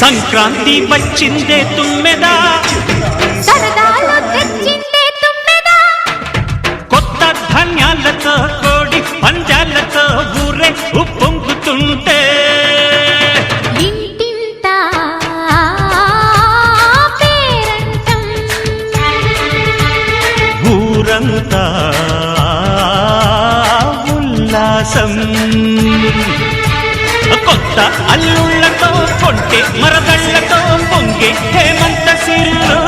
సంక్రాంతి వచ్చిందే తుమ్మెదా? కొత్త ధాన్యాలతో కోడి పంజాలతో ఊరే ఉప్పొంగుతుంటే. ఊరంతా ఉల్లాసం. కొత్త అల్లుళ్ళతో కొంటే మరదళ్ళతో పొంగే హేమంత సిరులు.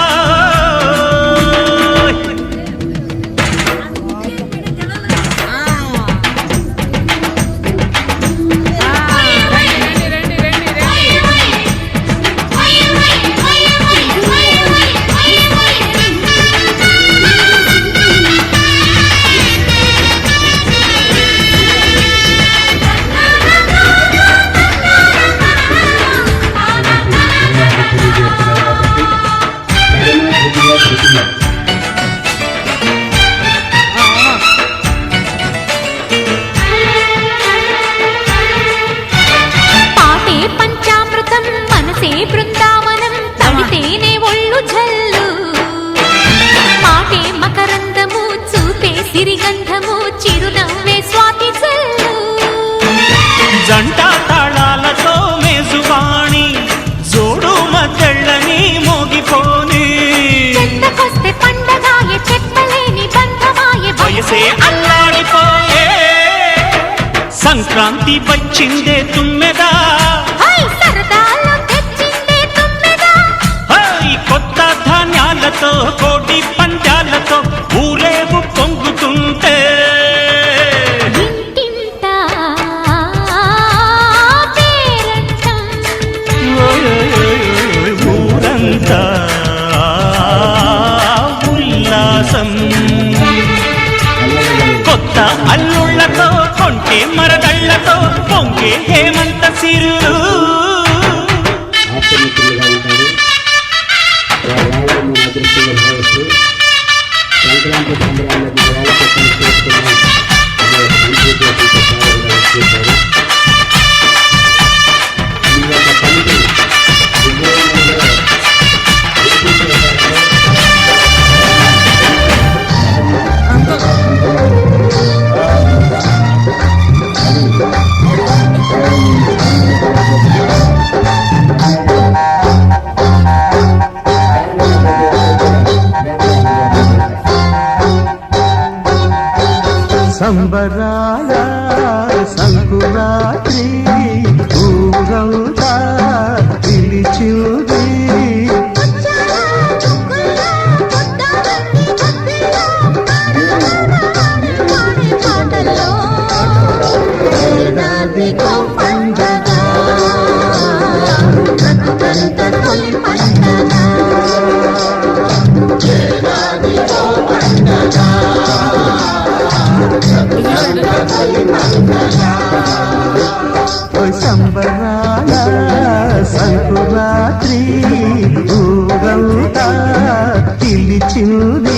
సంక్రాంతి వచ్చిందే తుమ్మెదా? కొత్త ధాన్యాలతో హేమంత సిరులు సంబరాల సంకురాత్రి ఊరంతా రాత్రి ఊరంతా తిలిచింది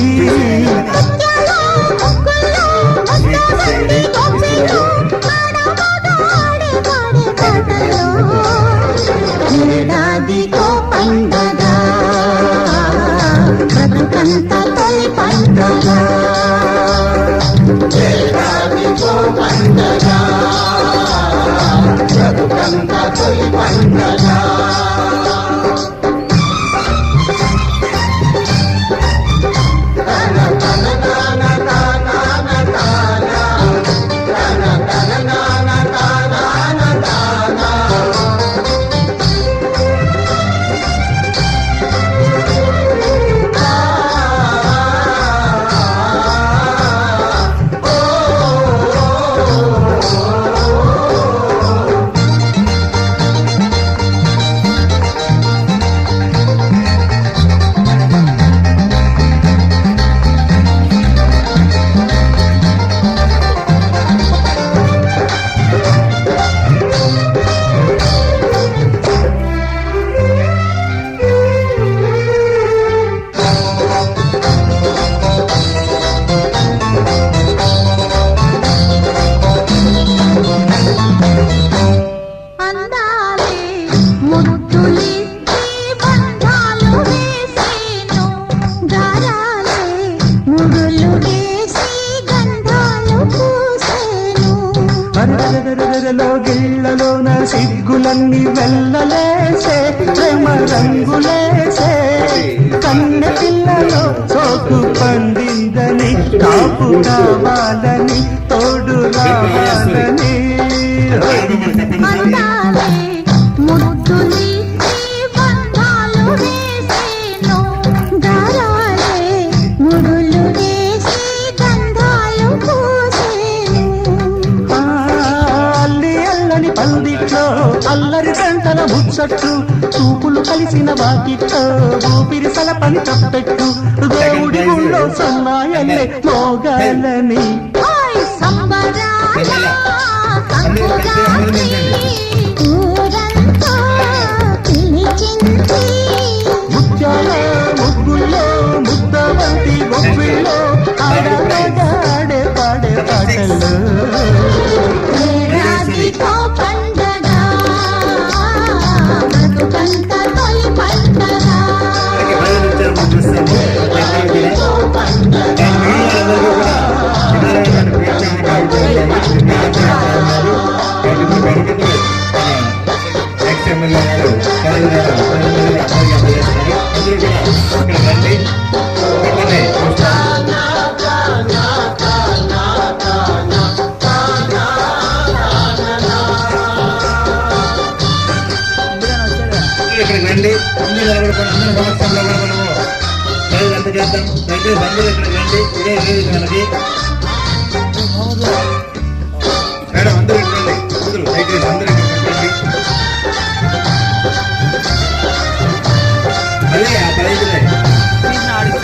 తప్పెట్టు దేవుడి ఊళ్ళో సన్నాయల్లే మోగాలని. ముత్యాల ముగ్గుల్లో ముద్దవంతి గొప్పిల్లో ఆడగాడే పాడే పాటలు. ఇక్కడికి రండి అందరూ నిలబడుకొని అందరూ సమస్యల్లో కూడా మనము ప్రజలు ఎంత చేద్దాం దగ్గర బంధువులు ఇక్కడికి రండి ఇదే వేదిక మనకి మేడం అందరూ ఇక్కడికి రండి అందరూ దయచేసి అందరూ ఇక్కడికి రండి మళ్ళీ ఆ పదైదులే ప్రహరీ గారు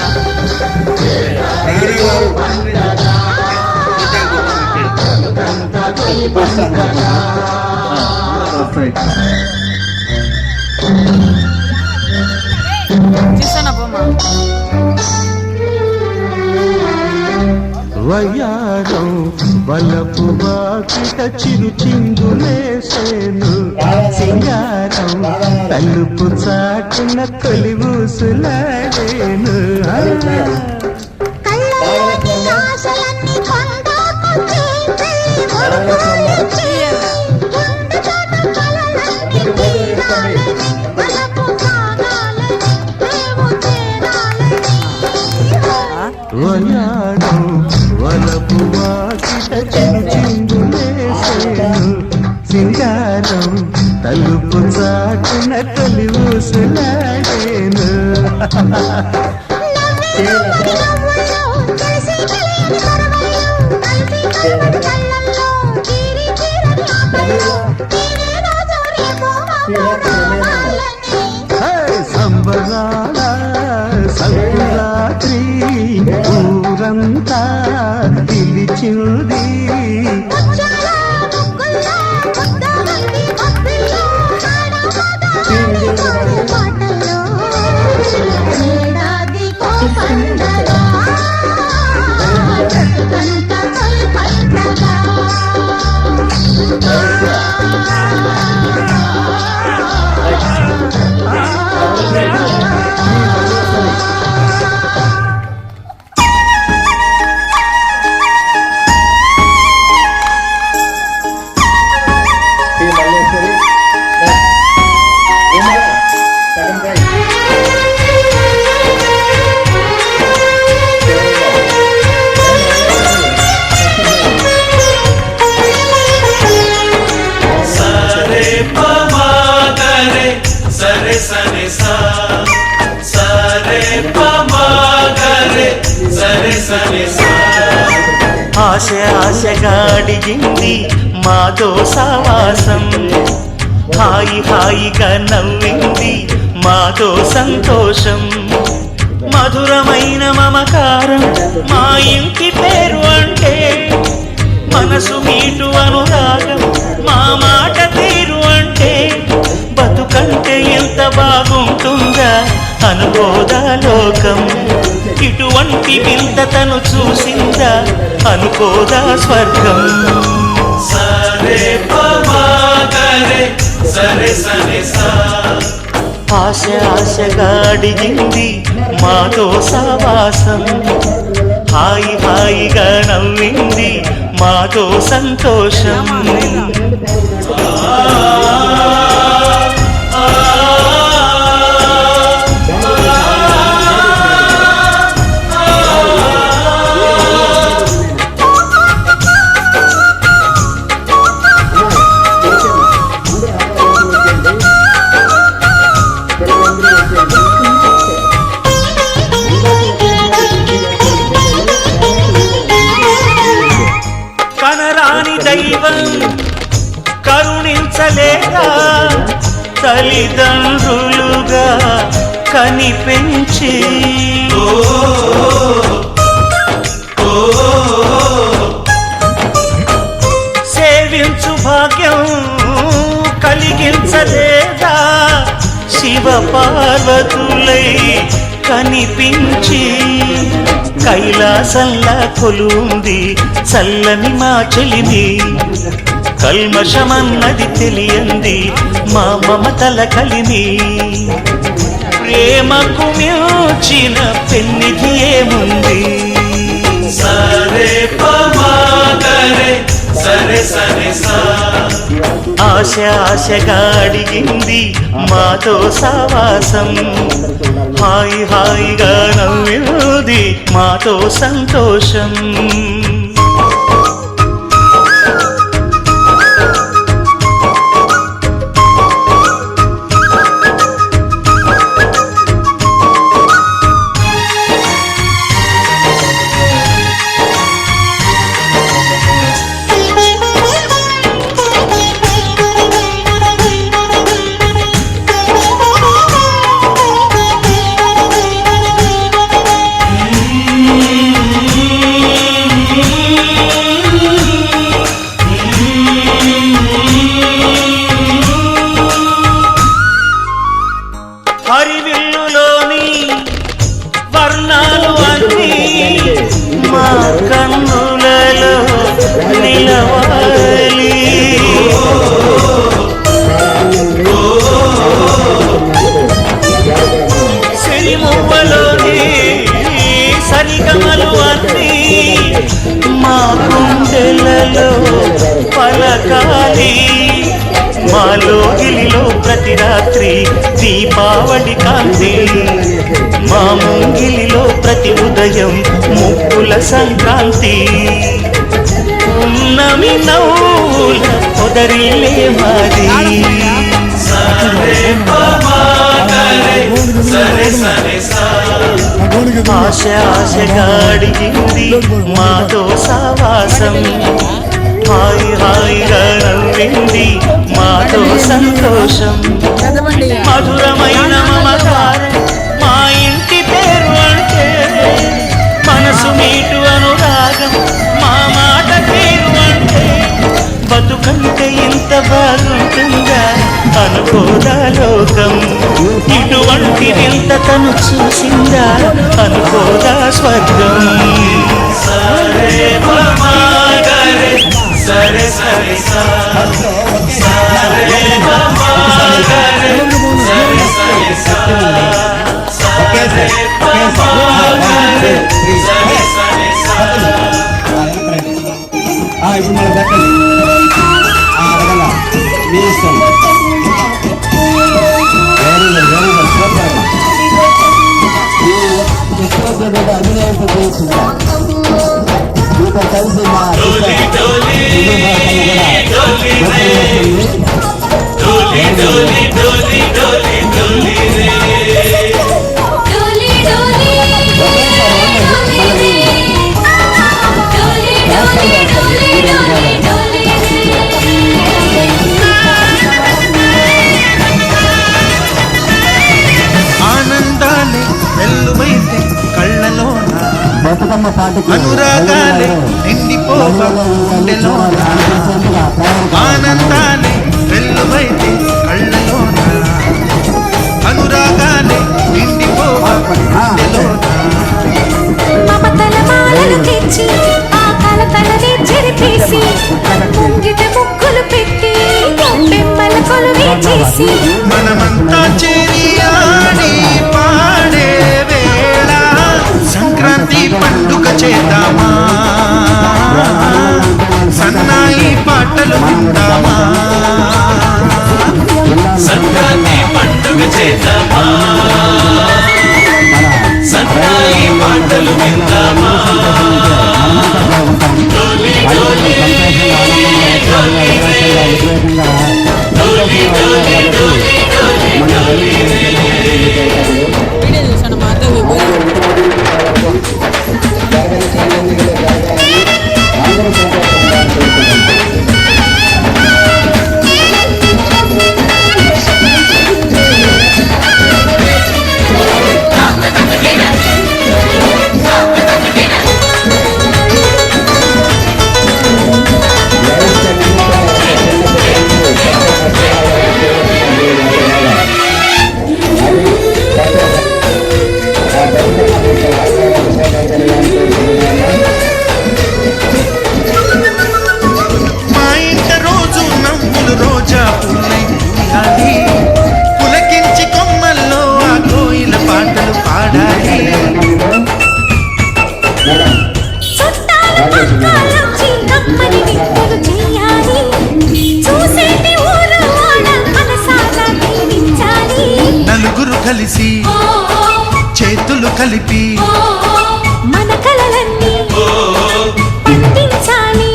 వయారం బొమ్మ వయ్యారం వలపు వాకిట చిరు చిందులేసేను సింగారం తలుపు చాటున తొలి ఊసులాడేను. సంబరాల సంకురాత్రి ఊరంతా పిలిచింది Yeah. ఆశ ఆశగా అడిగింది మాతో సావాసం హాయి హాయిగా నవ్వింది మాతో సంతోషం. మధురమైన మమకారం మా ఇంటి పేరు అంటే మనసు మీటు అనురాగం మా మాట తీరు అంటే బతుకంటే ఎంత బాగుంటుందా అనుకోదా లోకం? ఇటువంటి వింతతను చూసిందా అనుకోదా స్వర్గం? సరే పమాగరే సరే సరే సా. ఆశ ఆశగా అడిగింది మాతో సావాసం హాయి హాయిగా నవ్వింది మాతో సంతోషం. కరుణించలేదా తల్లిదండ్రులుగా కనిపించి. సేవించు భాగ్యం కలిగించలేదా శివ పార్వతులై కనిపించి. కైలాసల్లా కొలుంది చల్లని మా చెలిని. కల్మషమన్నది తెలియంది మా మమతల కలిమి ప్రేమకు మించిన పెన్నిధి ఏముంది? సరే సరే సరే ఆశ ఆశగా అడిగింది మాతో సావాసం హాయి హాయిగా నవ్వింది మాతో సంతోషం. గుండెలలో పలకాలి. మాలో గిలిలో ప్రతి రాత్రి దీపావళి కాంతి. మా ముంగిలిలో ప్రతి ఉదయం ముక్కుల సంక్రాంతి. ఉన్నమి నవ్వుల పొదరిల్లే మాది. ఆశ ఆశగా అడిగింది మాతో సావాసం హాయి హాయిగా నవ్వింది మాతో సంతోషం. మధురమైన మమకారం. ఇప్పుడు మన దక్కలు అడగల మీ ఇష్టం very good very good super ఈ మీతో కలిసి డోలి డోలి డోలి డోలి డోలి ఆనందాలే వెల్లువైతే కళ్ళలోన. బతుకమ్మ పాటకి అనురాగాలే నిండిపోవ. గుండెలోన. ఆనందాలే తెచ్చి ఆ కల తనది చెరిపేసి ముంగిట ముగ్గులు పెట్టి బిమ్మల కొలువే చేసి. మనమంతా చేరి ఆడి పాడే వేళ సంక్రాంతి పండుగ చేద్దామా? సన్నాయి పాటలు విందామా? సంక్రాంతి పండుగ చేద్దామా? సన్నాయి పాటలు విందామా? మన కలిపి మన కలలన్నీ పండించాలి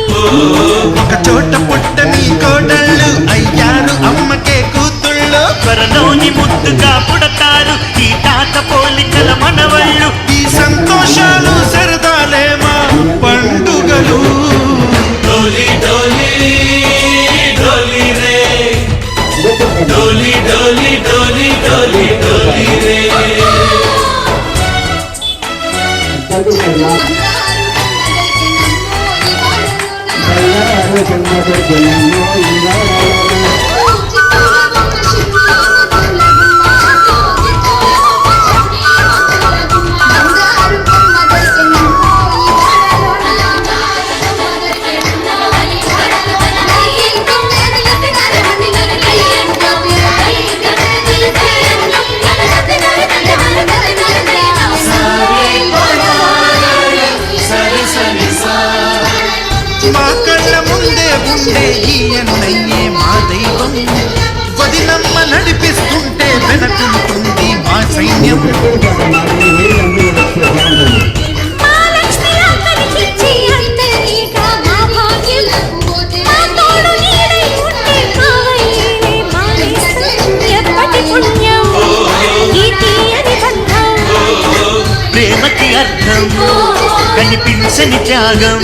ఒక చోట పుట్టని కోడళ్ళు అయ్యారు అమ్మకే కూతుళ్ళు. త్వరలోని ముద్దుగా పుడతారు ఈ తాత పోలికల మనవళ్ళు. ఈ సంతోషాలు సరదాలేమా పండుగలు. డోలి డోలి డోలి రే. డోలి డోలి డోలి డోలి డోలి రే. మా కనిపించని త్యాగం.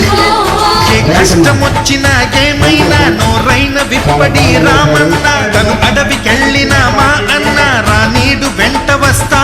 కష్టం వచ్చినా ఏమైనా నోరైన విప్పడి రామన్న. తను అడవికెళ్ళిన మా అన్న. రానీడు వెంట వస్తా